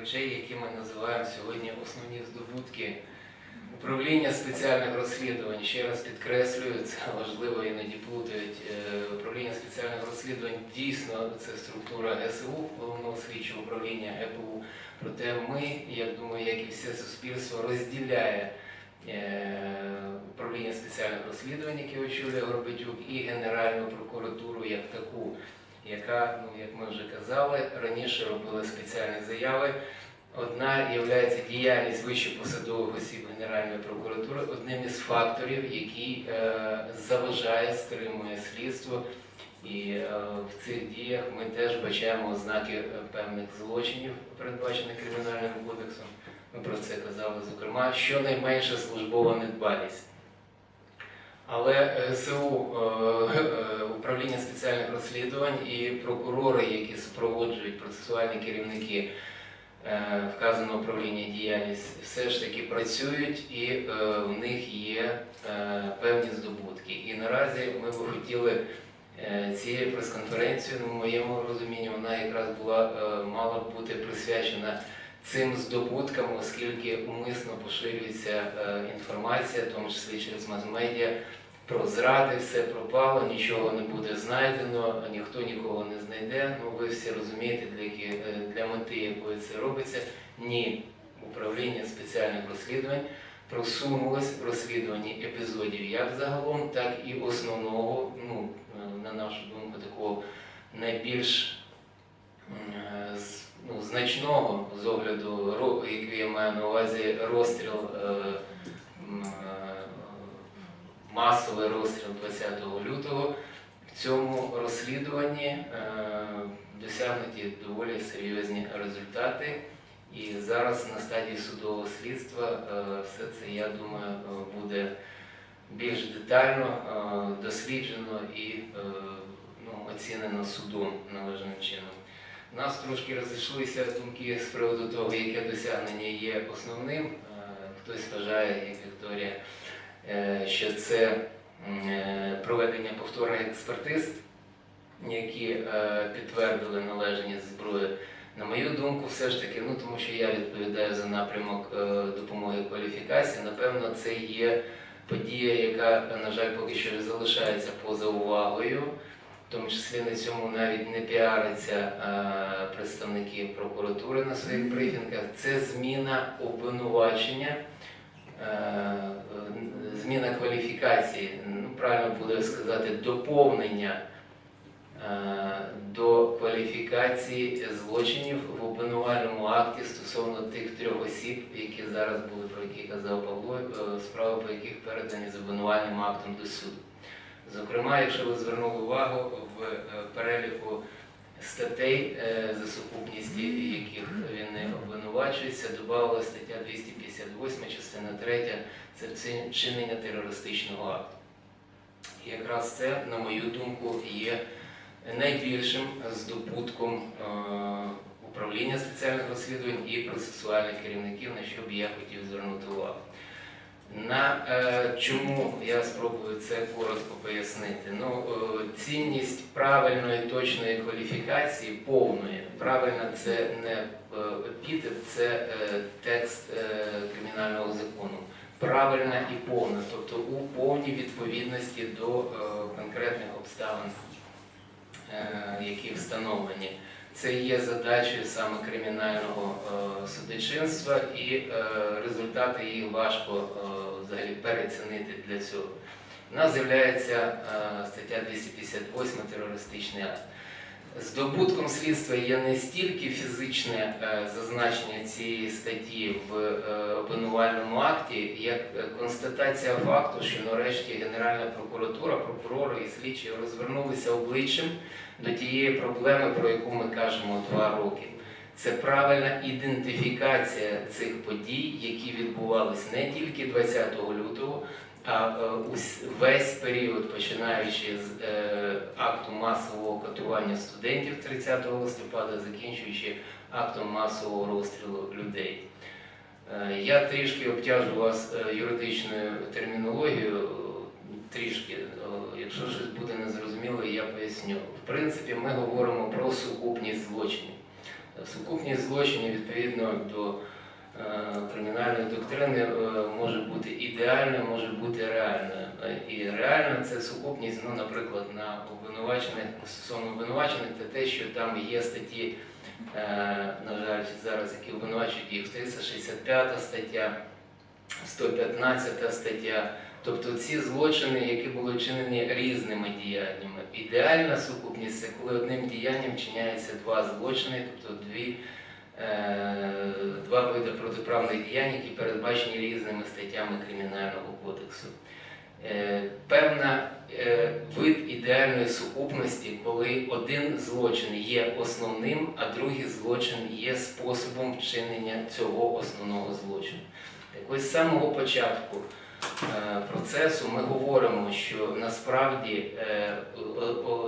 речей, які ми називаємо сьогодні основні здобутки управління спеціальних розслідувань. Ще раз підкреслюю, це важливо іноді плутають. Е, Управління спеціальних розслідувань дійсно це структура ГСУ, головного слідчого управління ГПУ. Проте ми, я думаю, як і все суспільство, розділяє е, управління спеціальних розслідувань, яке очолює Горбатюк, і Генеральну прокуратуру як таку, яка, ну як ми вже казали, раніше робила спеціальні заяви. Одна є діяльність вищепосадових осіб Генеральної прокуратури одним із факторів, який е, заважає, стримує слідство. І е, в цих діях ми теж бачаємо ознаки е, певних злочинів, передбачених кримінальним кодексом. Ми про це казали, зокрема, щонайменше службова недбалість. Але ГСУ, е, е, управління спеціальних розслідувань і прокурори, які супроводжують процесуальні керівники е, вказаного управління діяльність, все ж таки працюють і е, в них є е, певні здобутки. І наразі ми б хотіли е, цією прес-конференцією, ну, моєму розумінні, вона якраз була е, мала б бути присвячена цим здобуткам, оскільки умисно поширюється е, інформація, в тому числі через мас-медіа, про зради, все пропало, нічого не буде знайдено, ніхто нікого не знайде. Ну ви всі розумієте, для, е, для мети якої це робиться. Ні, управління спеціальних розслідувань просунулось в розслідуванні епізодів як загалом, так і основного, ну, е, на нашу думку, такого найбільш значного з огляду, який я маю на увазі розстріл, е, е, масовий розстріл 20 лютого. В цьому розслідуванні е, досягнуті доволі серйозні результати. І зараз на стадії судового слідства все це, я думаю, буде більш детально досліджено і ну, оцінено судом належним чином. Нас трошки розійшлися думки з приводу того, яке досягнення є основним. Е, Хтось вважає, як Вікторія, е, що це е, проведення повторних експертиз, які підтвердили належність зброї. На мою думку, все ж таки, ну тому що я відповідаю за напрямок допомоги кваліфікації, напевно, це є подія, яка, на жаль, поки що залишається поза увагою. В тому числі на цьому навіть не піаряться е, представники прокуратури на своїх брифінгах. Це зміна обвинувачення, зміна кваліфікації, ну правильно буде сказати, доповнення до кваліфікації злочинів в обвинувальному акті стосовно тих трьох осіб, які зараз були, про які казав Павло, е, справи по яких передані з обвинувальним актом до суду. Зокрема, якщо ви звернули увагу в е, переліку статей, е, за сукупністю яких він не обвинувачується, додавала стаття 258, частина 3, це вчинення терористичного акту. І якраз це, на мою думку, є найбільшим здобутком е, управління спеціальних розслідувань і процесуальних керівників, на що б я хотів звернути увагу. На е, чому я спробую це коротко пояснити? Ну, е, цінність правильної точної кваліфікації, повної. Правильно, це не епітет, це е, текст кримінального закону. Правильна і повна, тобто у повній відповідності до конкретних обставин, які встановлені. Це є задачею саме кримінального е, судочинства, і е, результати їх важко е, взагалі переоцінити для цього. У нас з'являється стаття 258 терористичний акт. Здобутком слідства є не стільки фізичне е, зазначення цієї статті в е, обвинувальному акті, як е, констатація факту, що нарешті Генеральна прокуратура, прокурори і слідчі розвернулися обличчям до тієї проблеми, про яку ми кажемо два роки. Це правильна ідентифікація цих подій, які відбувалися не тільки 20 лютого, а е, весь період, починаючи з е, акту масового катування студентів 30 листопада, закінчуючи актом масового розстрілу людей. Е, Я трішки обтяжу вас юридичною термінологією, трішки, якщо щось буде незрозуміло, я поясню. В принципі, ми говоримо про сукупність злочинів. Сукупність злочинів відповідно до е, кримінальної доктрини е, може бути ідеальною, може бути реальною. І реальна це сукупність, ну, наприклад, на обвинувачених, стосовно обвинувачених, це те, що там є статті, е, на жаль, зараз, які обвинувачують їх 365 стаття, 115 стаття. Тобто ці злочини, які були вчинені різними діяннями. Ідеальна сукупність це коли одним діянням вчиняється два злочини, тобто дві, е, два види протиправних діянь, які передбачені різними статтями Кримінального кодексу. Е, певна е, вид ідеальної сукупності, коли один злочин є основним, а другий злочин є способом вчинення цього основного злочину. Так ось з самого початку процесу ми говоримо, що насправді е,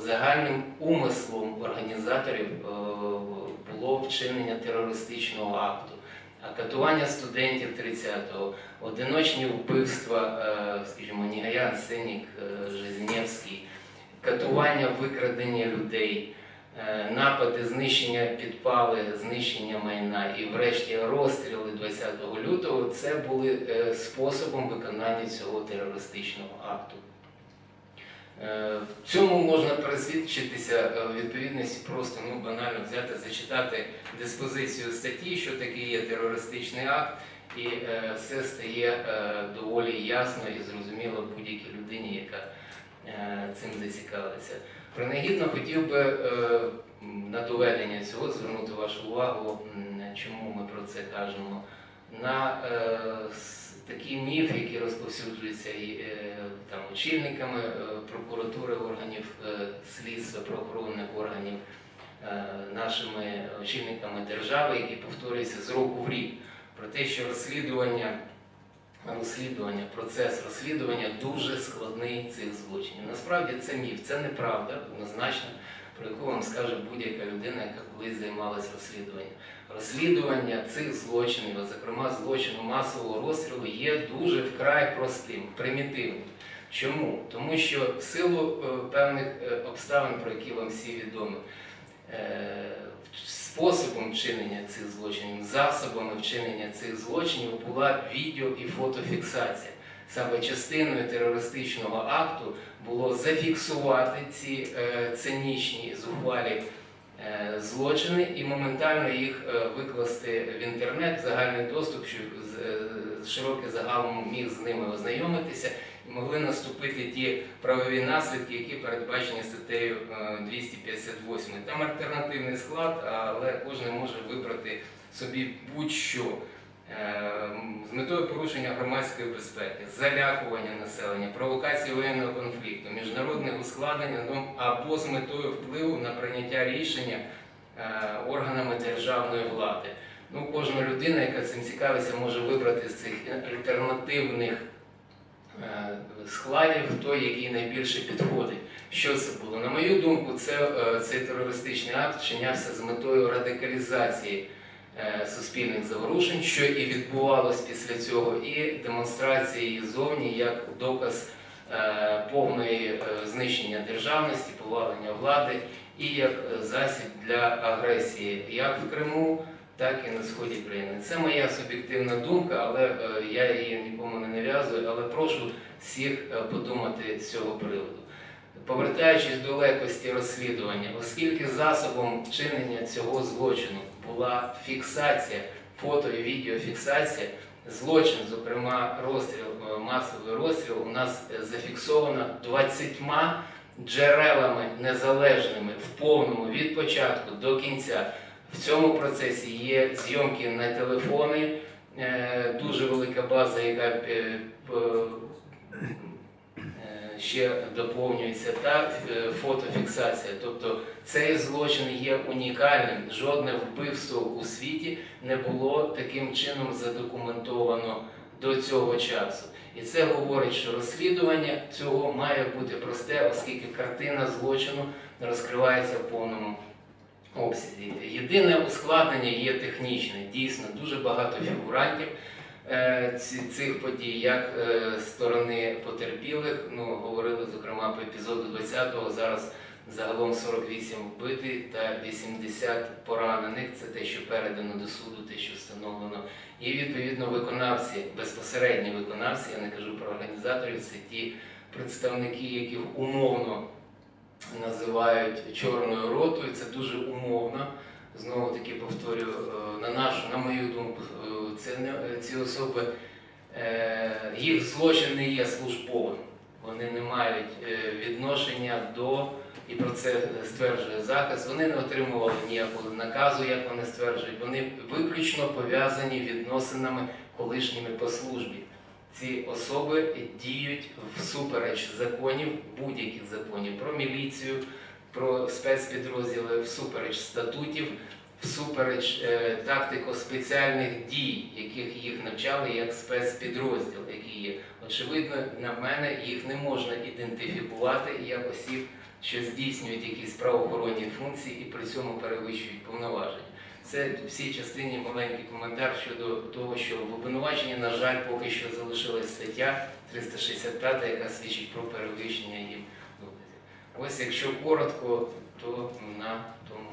загальним умислом організаторів е, було вчинення терористичного акту. Катування студентів 30-го, одиночні вбивства, е, скажімо, Нігаян, Сенік, е, Жизнєвський, катування, викрадення людей, е, напади, знищення підпали, знищення майна і, врешті, розстріли 20 лютого це були е, способом виконання цього терористичного акту. Е, В цьому можна пересвідчитися е, в відповідності просто ну, банально взяти, зачитати диспозицію статті, що таке є терористичний акт, і е, все стає е, доволі ясно і зрозуміло будь-якій людині, яка е, цим зацікавиться. Принагідно хотів би е, на доведення цього звернути вашу увагу, чому ми про це кажемо, на е, такий міф, який розповсюджується і е, там очільниками е, прокуратури, органів е, слідства, правоохоронних органів, е, нашими очільниками держави, який повторюється з року в рік, про те, що розслідування, розслідування, процес розслідування дуже складний цих злочинів. Насправді це міф, це неправда, однозначно, про яку вам скаже будь-яка людина, яка колись займалась розслідуванням. Розслідування цих злочинів, а зокрема злочину масового розстрілу, є дуже вкрай простим, примітивним. Чому? Тому що в силу е, певних е, обставин, про які вам всі відомі, способом вчинення цих злочинів, засобами вчинення цих злочинів була відео і фотофіксація. Саме частиною терористичного акту було зафіксувати ці е, цинічні зухвалі е, злочини і моментально їх е, викласти в інтернет, в загальний доступ, щоб е, широкий загалом міг з ними ознайомитися могли наступити ті правові наслідки, які передбачені статтею е, 258. Там альтернативний склад, але кожен може вибрати собі будь-що. Е, з метою порушення громадської безпеки, залякування населення, провокації воєнного конфлікту, міжнародних ускладнень ну, або з метою впливу на прийняття рішення е, органами державної влади. Ну, кожна людина, яка цим цікавиться, може вибрати з цих альтернативних е, складів той, який найбільше підходить. Що це було? На мою думку, це, е, цей терористичний акт вчинявся з метою радикалізації е, суспільних заворушень, що і відбувалось після цього, і демонстрації зовні як доказ е, повної е, знищення державності, повалення влади і як е, засіб для агресії як в Криму, так і на сході країни. Це моя суб'єктивна думка, але е, я її нікому не нав'язую, але прошу всіх е, подумати з цього приводу. Повертаючись до легкості розслідування, оскільки засобом вчинення цього злочину була фіксація, фото і відеофіксація, злочин, зокрема розстріл, е, масовий розстріл, у нас зафіксовано 20 джерелами незалежними в повному від початку до кінця. В цьому процесі є зйомки на телефони, е, дуже велика база, яка е, е, ще доповнюється, та фотофіксація. Тобто цей злочин є унікальним. Жодне вбивство у світі не було таким чином задокументовано до цього часу. І це говорить, що розслідування цього має бути просте, оскільки картина злочину розкривається в повному обсязі. Єдине ускладнення є технічне. Дійсно, дуже багато фігурантів е, цих подій, як е, сторони потерпілих, ну говорили зокрема по епізоду 20-го, зараз загалом 48 вбитих та 80 поранених. Це те, що передано до суду, те, що встановлено. І відповідно виконавці, безпосередні виконавці, я не кажу про організаторів, це ті представники, яких умовно називають чорною ротою. Це дуже умовно. Знову таки повторюю, е, на нашу, на мою думку, е, це не ці особи, е, їх злочин не є службовим. Вони не мають е, відношення до, і про це стверджує захист. Вони не отримували ніякого наказу, як вони стверджують. Вони виключно пов'язані відносинами колишніми по службі. Ці особи діють всупереч законів, будь-яких законів про міліцію, про спецпідрозділи, всупереч статутів, всупереч е, тактико-спеціальних дій, яких їх навчали як спецпідрозділ, які є. Очевидно, на мене їх не можна ідентифікувати як осіб, що здійснюють якісь правоохоронні функції і при цьому перевищують повноваження. Це в частині маленький коментар щодо того, що в обвинуваченні, на жаль, поки що залишилась стаття 365, яка свідчить про перевищення їм доказів. Ось якщо коротко, то на тому